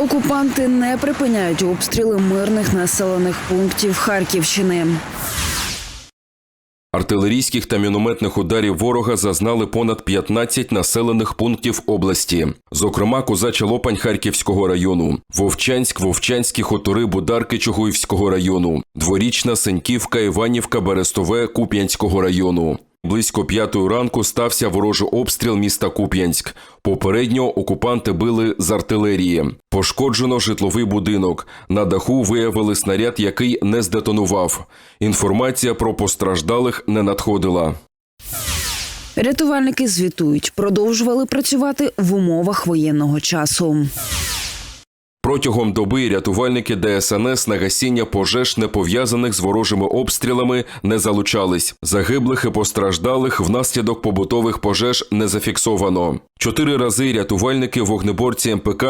Окупанти не припиняють обстріли мирних населених пунктів Харківщини. Артилерійських та мінометних ударів ворога зазнали понад 15 населених пунктів області, зокрема Козача Лопань Харківського району, Вовчанськ, Вовчанські хутори Бударки Чугуївського району, Дворічна, Сеньківка, Іванівка, Берестове Куп'янського району. Близько п'ятої ранку стався ворожий обстріл міста Куп'янськ. Попередньо окупанти били з артилерії. Пошкоджено житловий будинок. На даху виявили снаряд, який не здетонував. Інформація про постраждалих не надходила. Рятувальники звітують, продовжували працювати в умовах воєнного часу. Протягом доби рятувальники ДСНС на гасіння пожеж, не пов'язаних з ворожими обстрілами, не залучались. Загиблих і постраждалих внаслідок побутових пожеж не зафіксовано. Чотири рази рятувальники вогнеборці МПК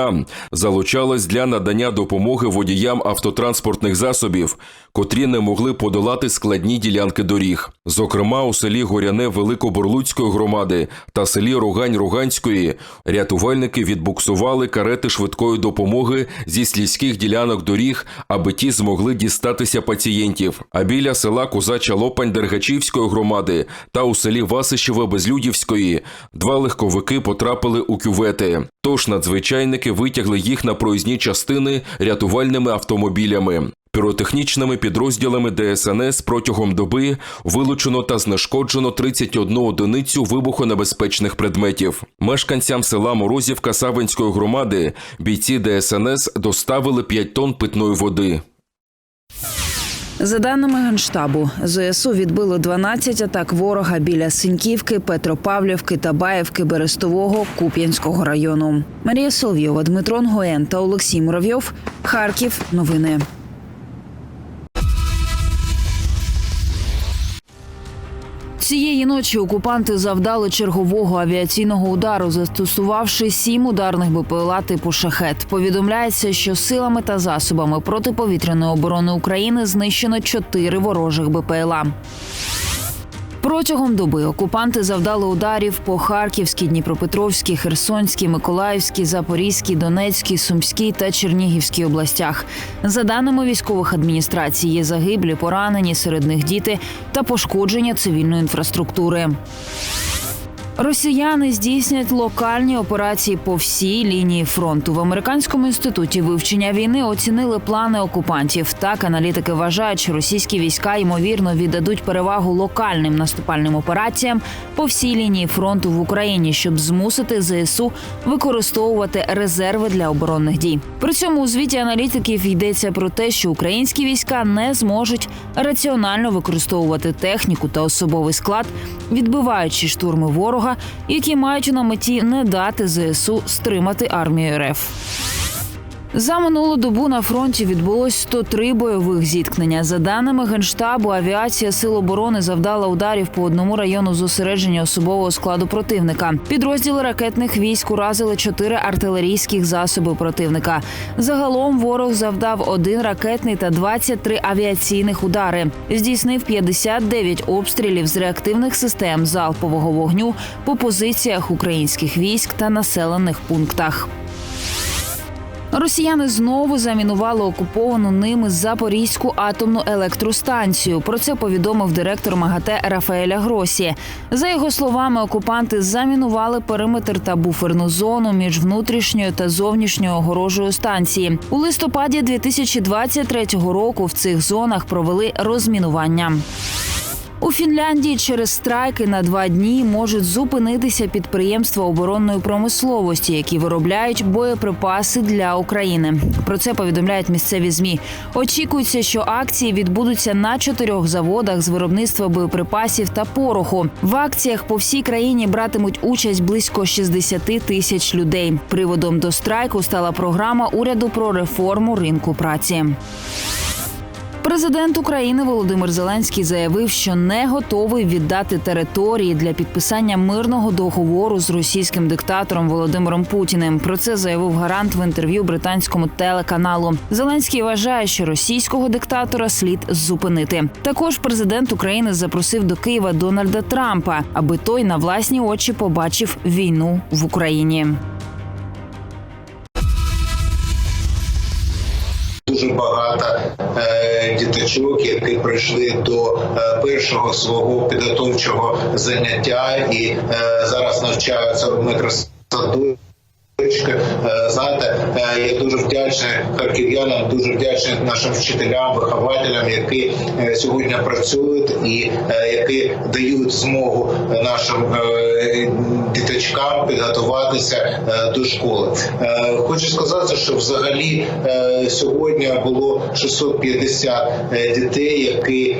залучались для надання допомоги водіям автотранспортних засобів, котрі не могли подолати складні ділянки доріг. Зокрема, у селі Горяне Великоборлуцької громади та селі Рогань Руганської рятувальники відбуксували карети швидкої допомоги зі слізьких ділянок доріг, аби ті змогли дістатися пацієнтів. А біля села Козача Лопань Дергачівської громади та у селі Васищеве Безлюдівської два легковики потрапили у кювети. Тож надзвичайники витягли їх на проїзні частини рятувальними автомобілями. Піротехнічними підрозділами ДСНС протягом доби вилучено та знешкоджено 31 одиницю вибухонебезпечних предметів. Мешканцям села Морозівка Савинської громади бійці ДСНС доставили 5 тонн питної води. За даними Генштабу, ЗСУ відбило 12 атак ворога біля Синьківки, Петропавлівки, Табаєвки, Берестового, Куп'янського району. Марія Соловйова, Дмитро Нгоєн та Олексій Муравйов. Харків. Новини. Цієї ночі окупанти завдали чергового авіаційного удару, застосувавши сім ударних БПЛА типу шахет. Повідомляється, що силами та засобами протиповітряної оборони України знищено чотири ворожих БПЛА. Протягом доби окупанти завдали ударів по Харківській, Дніпропетровській, Херсонській, Миколаївській, Запорізькій, Донецькій, Сумській та Чернігівській областях. За даними військових адміністрацій, є загиблі, поранені, серед них діти та пошкодження цивільної інфраструктури. Росіяни здійснять локальні операції по всій лінії фронту. В американському інституті вивчення війни оцінили плани окупантів. Так аналітики вважають, що російські війська ймовірно віддадуть перевагу локальним наступальним операціям по всій лінії фронту в Україні, щоб змусити ЗСУ використовувати резерви для оборонних дій. При цьому у звіті аналітиків йдеться про те, що українські війська не зможуть раціонально використовувати техніку та особовий склад, відбиваючи штурми ворога, які мають на меті не дати ЗСУ стримати армію РФ. За минулу добу на фронті відбулось 103 бойових зіткнення. За даними генштабу, авіація сил оборони завдала ударів по одному району зосередження особового складу противника. Підрозділи ракетних військ уразили чотири артилерійських засоби противника. Загалом ворог завдав один ракетний та 23 авіаційних удари. Здійснив 59 обстрілів з реактивних систем залпового вогню по позиціях українських військ та населених пунктах. Росіяни знову замінували окуповану ними Запорізьку атомну електростанцію. Про це повідомив директор МАГАТЕ Рафаеля Гросі. За його словами, окупанти замінували периметр та буферну зону між внутрішньою та зовнішньою огорожею станції. У листопаді 2023 року в цих зонах провели розмінування. У Фінляндії через страйки на два дні можуть зупинитися підприємства оборонної промисловості, які виробляють боєприпаси для України. Про це повідомляють місцеві змі. Очікується, що акції відбудуться на чотирьох заводах з виробництва боєприпасів та пороху. В акціях по всій країні братимуть участь близько 60 тисяч людей. Приводом до страйку стала програма уряду про реформу ринку праці. Президент України Володимир Зеленський заявив, що не готовий віддати території для підписання мирного договору з російським диктатором Володимиром Путіним. Про це заявив гарант в інтерв'ю британському телеканалу. Зеленський вважає, що російського диктатора слід зупинити. Також президент України запросив до Києва Дональда Трампа, аби той на власні очі побачив війну в Україні. Діточок, які прийшли до е, першого свого підготовчого заняття і е, зараз навчаються в метросаду. Е, Знаєте, е, я дуже вдячний харків'янам, дуже вдячний нашим вчителям, вихователям, які е, сьогодні працюють і які дають змогу нашим діточкам підготуватися до школи. Хочу сказати, що взагалі сьогодні було 650 е, дітей, які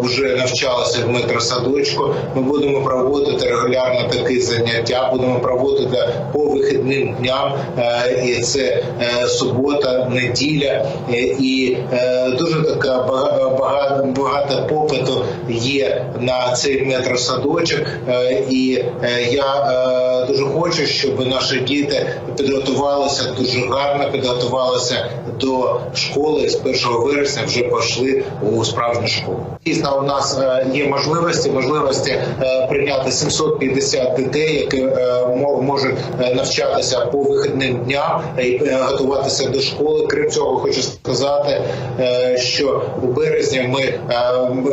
вже навчалися в метросадочку. Ми будемо проводити регулярно такі заняття, будемо проводити по вихідним дням, е, і це е, субота, неділя, е, і дуже така бага- багато, попиту є на цей метросадочок. І я дуже хочу, щоб наші діти підготувалися дуже гарно, підготувалися до школи з 1 вересня вже пішли у справжню школу. Дійсно, у нас є можливості, можливості прийняти 750 дітей, які мо- можуть е, навчатися по вихідним дням і е, готуватися до школи. Крім цього, хочу сказати, е, що у березні ми е,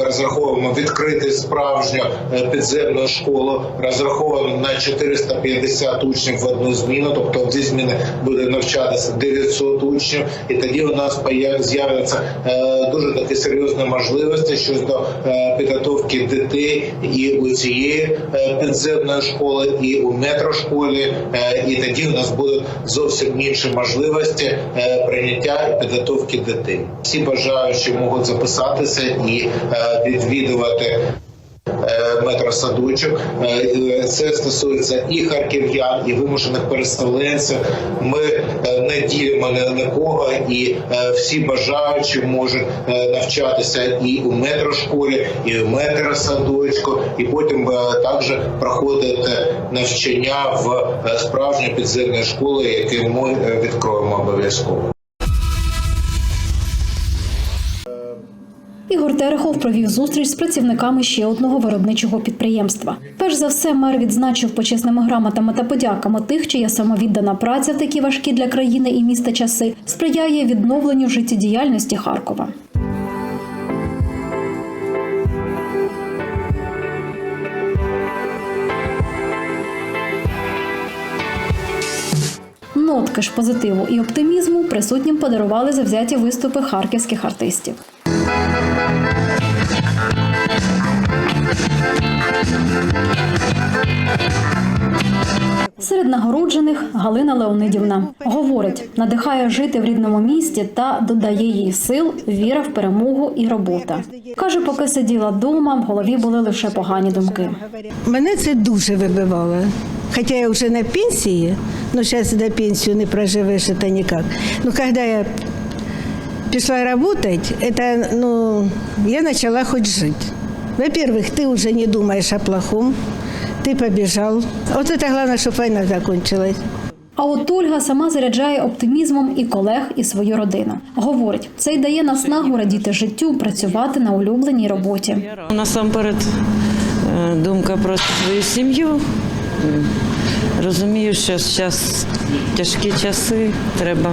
розраховуємо відкрити справжню підземну школу, розраховано на 450 учнів в одну зміну, тобто в дві зміни буде навчатися 900 учнів, і тоді у нас з'являться дуже такі серйозні можливості щодо е, підготовки дітей і у цієї е, підземної школи, і у метрошколі, е, і тоді у нас будуть зовсім інші можливості прийняття і підготовки дітей. Всі бажаючі можуть записатися і відвідувати метросадочок. Е, е, Це стосується і харків'ян, і вимушених переселенців. Ми е, не ділимо ні на кого, і всі бажаючі можуть навчатися і у метрошколі, і у метросадочку, і потім також проходити навчання в справжній підземній школі, які ми відкроємо обов'язково. Ігор Терехов провів зустріч з працівниками ще одного виробничого підприємства. Перш за все, мер відзначив почесними грамотами та подяками тих, чия самовіддана праця в такі важкі для країни і міста часи сприяє відновленню життєдіяльності Харкова. Нотки ж позитиву і оптимізму присутнім подарували завзяті виступи харківських артистів. Серед нагороджених Галина Леонидівна говорить, надихає жити в рідному місті та додає їй сил, віра в перемогу і робота. каже, поки сиділа вдома, в голові були лише погані думки. Мене це дуже вибивало. Хоча я вже на пенсії, ну зараз до пенсію не проживеш це ніяк. Ну, коли я пішла працювати, это, ну, я почала хоч жити. Во-первых, ти вже не думаєш о плохом, ти побіжав. От це головне, щоб війна закончилась. А от Ольга сама заряджає оптимізмом і колег, і свою родину. Говорить, це й дає наснагу радіти життю, працювати на улюбленій роботі. Насамперед е, думка про свою сім'ю. Розумію, що зараз тяжкі часи, треба,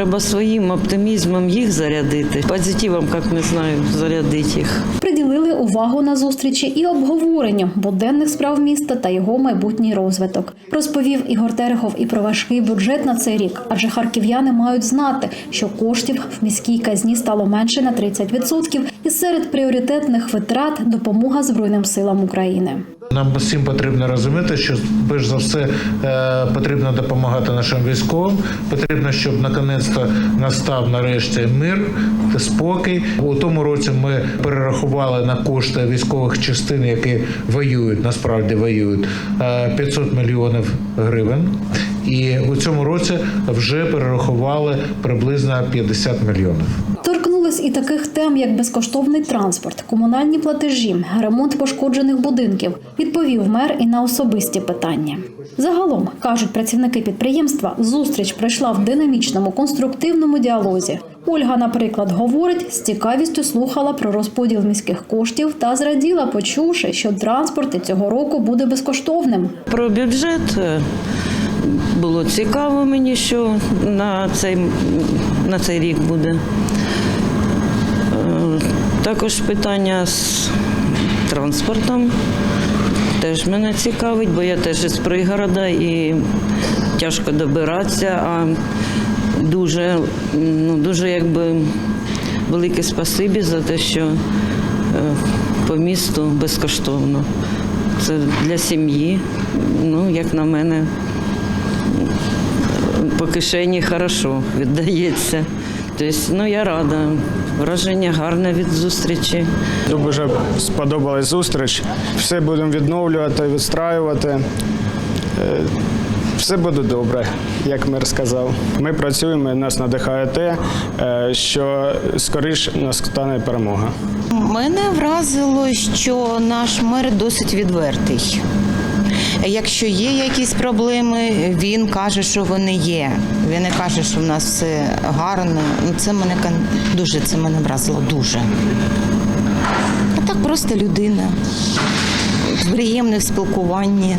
треба своїм оптимізмом їх зарядити, позитивом, як не знаю, зарядити їх. Приділили увагу на зустрічі і обговоренню буденних справ міста та його майбутній розвиток. Розповів Ігор Терехов і про важкий бюджет на цей рік, адже харків'яни мають знати, що коштів в міській казні стало менше на 30%, і серед пріоритетних витрат допомога Збройним силам України. Нам всім потрібно розуміти, що перш за все е, потрібно допомагати нашим військовим. Потрібно, щоб наконець-то настав нарешті мир та спокій. У тому році ми перерахували на кошти військових частин, які воюють, насправді воюють е, 500 мільйонів гривень. І у цьому році вже перерахували приблизно 50 мільйонів. Торкнулись і таких тем, як безкоштовний транспорт, комунальні платежі, ремонт пошкоджених будинків. Відповів мер і на особисті питання. Загалом кажуть працівники підприємства, зустріч пройшла в динамічному конструктивному діалозі. Ольга, наприклад, говорить, з цікавістю слухала про розподіл міських коштів та зраділа, почувши, що транспорт цього року буде безкоштовним. Про бюджет. е, було цікаво мені, що на цей, на цей рік буде. Також питання з транспортом теж мене цікавить, бо я теж із пригорода і тяжко добиратися, а дуже, ну, дуже якби велике спасибі за те, що е, по місту безкоштовно. Це для сім'ї, ну, як на мене, по кишені хорошо віддається. Тобто, ну, я рада. Враження гарне від зустрічі. Дуже сподобалась зустріч. Все будемо відновлювати, відстраювати. Е, Все буде добре, як мер сказав. Ми працюємо, і нас надихає те, е, що скоріш настане перемога. Мене вразило, що наш мер досить відвертий. Якщо є якісь проблеми, він каже, що вони є. Він не каже, що в нас все гарно. Ну, Це мене дуже це мене вразило дуже. А так просто людина. Приємне в спілкуванні.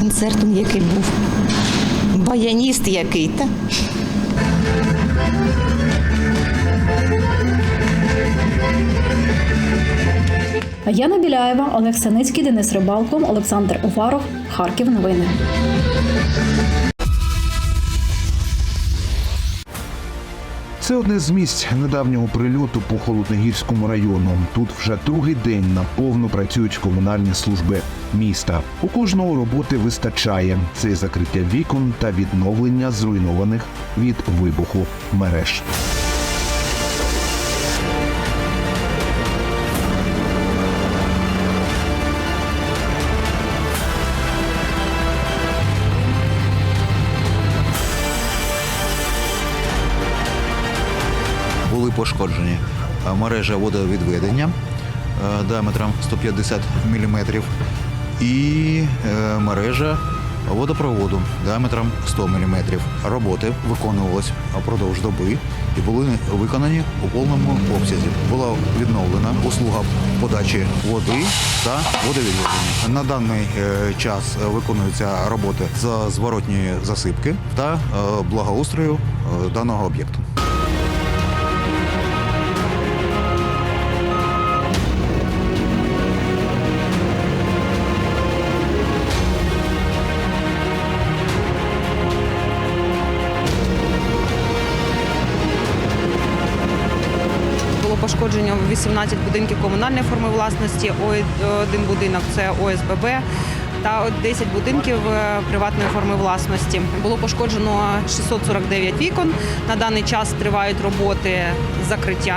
Концертом який був. Баяніст який, та? Яна Біляєва, Олег Саницький, Денис Рибалко, Олександр Уваров, Харків. Новини. Це одне з місць недавнього прильоту по холодногірському району. Тут вже другий день наповну працюють комунальні служби міста. У кожного роботи вистачає. Це закриття вікон та відновлення зруйнованих від вибуху мереж. Пошкоджені е, мережа водовідведення е, діаметром 150 мм і е, мережа водопроводу діаметром 100 мм. Роботи виконувалися впродовж доби і були виконані у повному обсязі. Була відновлена услуга подачі води та водовідведення. На даний час виконуються роботи з зворотньої засипки та благоустрою даного об'єкту. Було пошкодження 18 будинків комунальної форми власності, Ой- один будинок це ОСББ та от 10 будинків е, приватної форми власності. Було пошкоджено 649 вікон. На даний час тривають роботи закриття.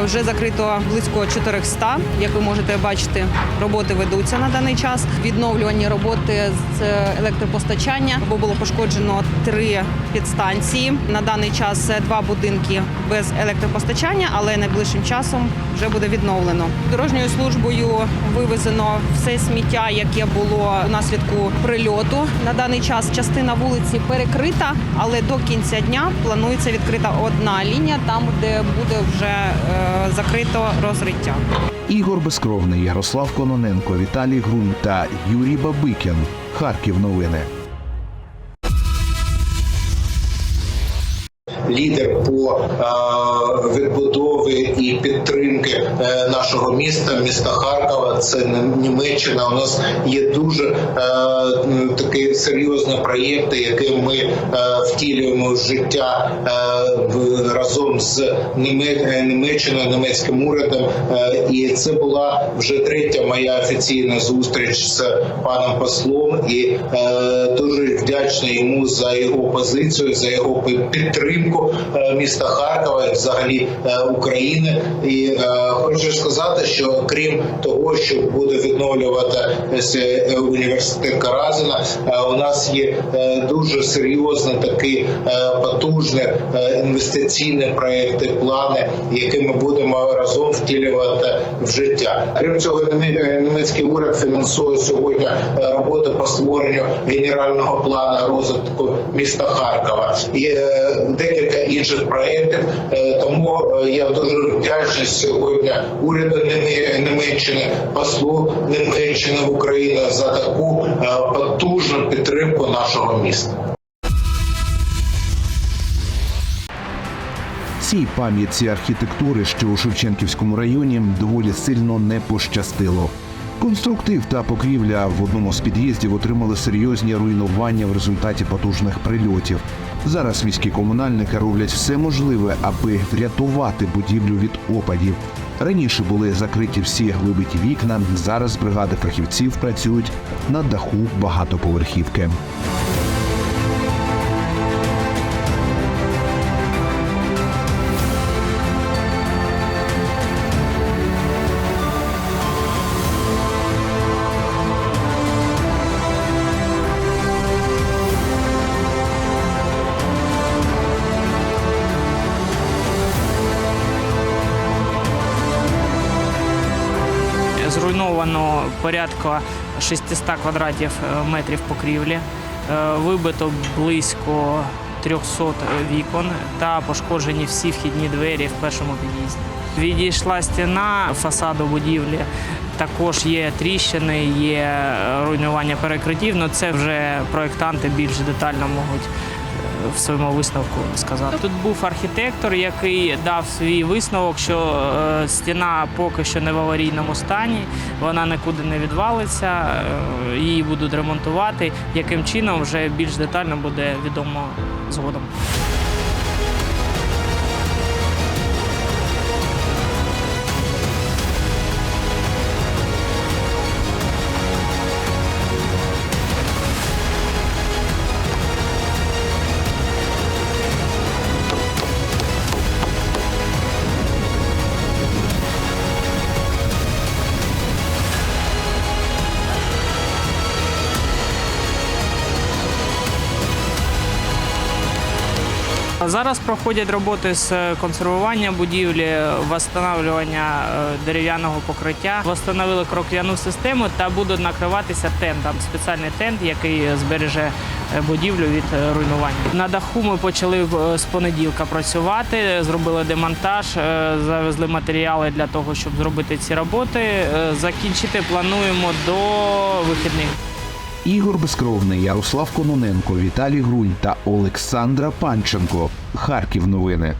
Е, Вже закрито близько 400. Як ви можете бачити, роботи ведуться на даний час. Відновлювані роботи з електропостачання, бо було пошкоджено три підстанції. На даний час е, два будинки без електропостачання, але найближчим часом вже буде відновлено. Дорожньою службою вивезено все сміття, яке було внаслідку прильоту. На даний час частина вулиці перекрита, але до кінця дня планується відкрита одна лінія, там де буде вже е, закрито розриття. Ігор Безкровний, Ярослав Кононенко, Віталій Грунь та Юрій Бабикін. Харків новини. Лідер по е, відбудові і підтримки е, нашого міста, міста Харкова. Це Німеччина. У нас є дуже е, такі серйозні проєкти, які ми втілюємо в життя разом з Німе- Німеччиною, німецьким урядом. І це була вже третя моя офіційна зустріч з паном послом. І е, дуже вдячний йому за його позицію, за його підтримку е, міста Харкова і взагалі е, України. І хочу сказати, що крім того, що буде відновлюватися університет Каразіна, е, у нас є дуже е, потужні е, інвестиційні проекти, плани, які ми будемо разом втілювати в життя. Крім цього, німецький уряд фінансує сьогодні роботи по створенню генерального плану розвитку міста Харкова. І е, декілька інших проєктів. Е, Тому е, я дуже вдячний сьогодні уряду Німеччини- послу Німеччини в Україні за таку потужну підтримку нашого міста. Цій пам'ятці архітектури, що у Шевченківському районі, доволі сильно не пощастило. Конструктив та покрівля в одному з під'їздів отримали серйозні руйнування в результаті потужних прильотів. Зараз міські комунальники роблять все можливе, аби врятувати будівлю від опадів. Раніше були закриті всі вибиті вікна. Зараз бригади фахівців працюють на даху багатоповерхівки. Зруйновано порядка 600 квадратів е, метрів покрівлі, Е, вибито близько 300 вікон та пошкоджені всі вхідні двері в першому під'їзді. Відійшла стіна фасаду будівлі. Також є тріщини, є е, руйнування перекриттів. але це вже проєктанти більш детально можуть в своєму висновку сказав. Тут був архітектор, який дав свій висновок, що е, стіна поки що не в аварійному стані, вона нікуди не відвалиться, е, її будуть ремонтувати. Яким чином вже більш детально буде відомо згодом. Зараз проходять роботи з консервування будівлі, встановлювання е, дерев'яного покриття. Встановили кроквяну систему та будуть накриватися тентом. Спеціальний тент, який збереже е, будівлю від е, руйнування. На даху ми почали е, з понеділка працювати, зробили демонтаж, е, завезли матеріали для того, щоб зробити ці роботи. Е, Закінчити плануємо до вихідних. Ігор Безкровний, Ярослав Кононенко, Віталій Грунь та Олександра Панченко. Харків новини.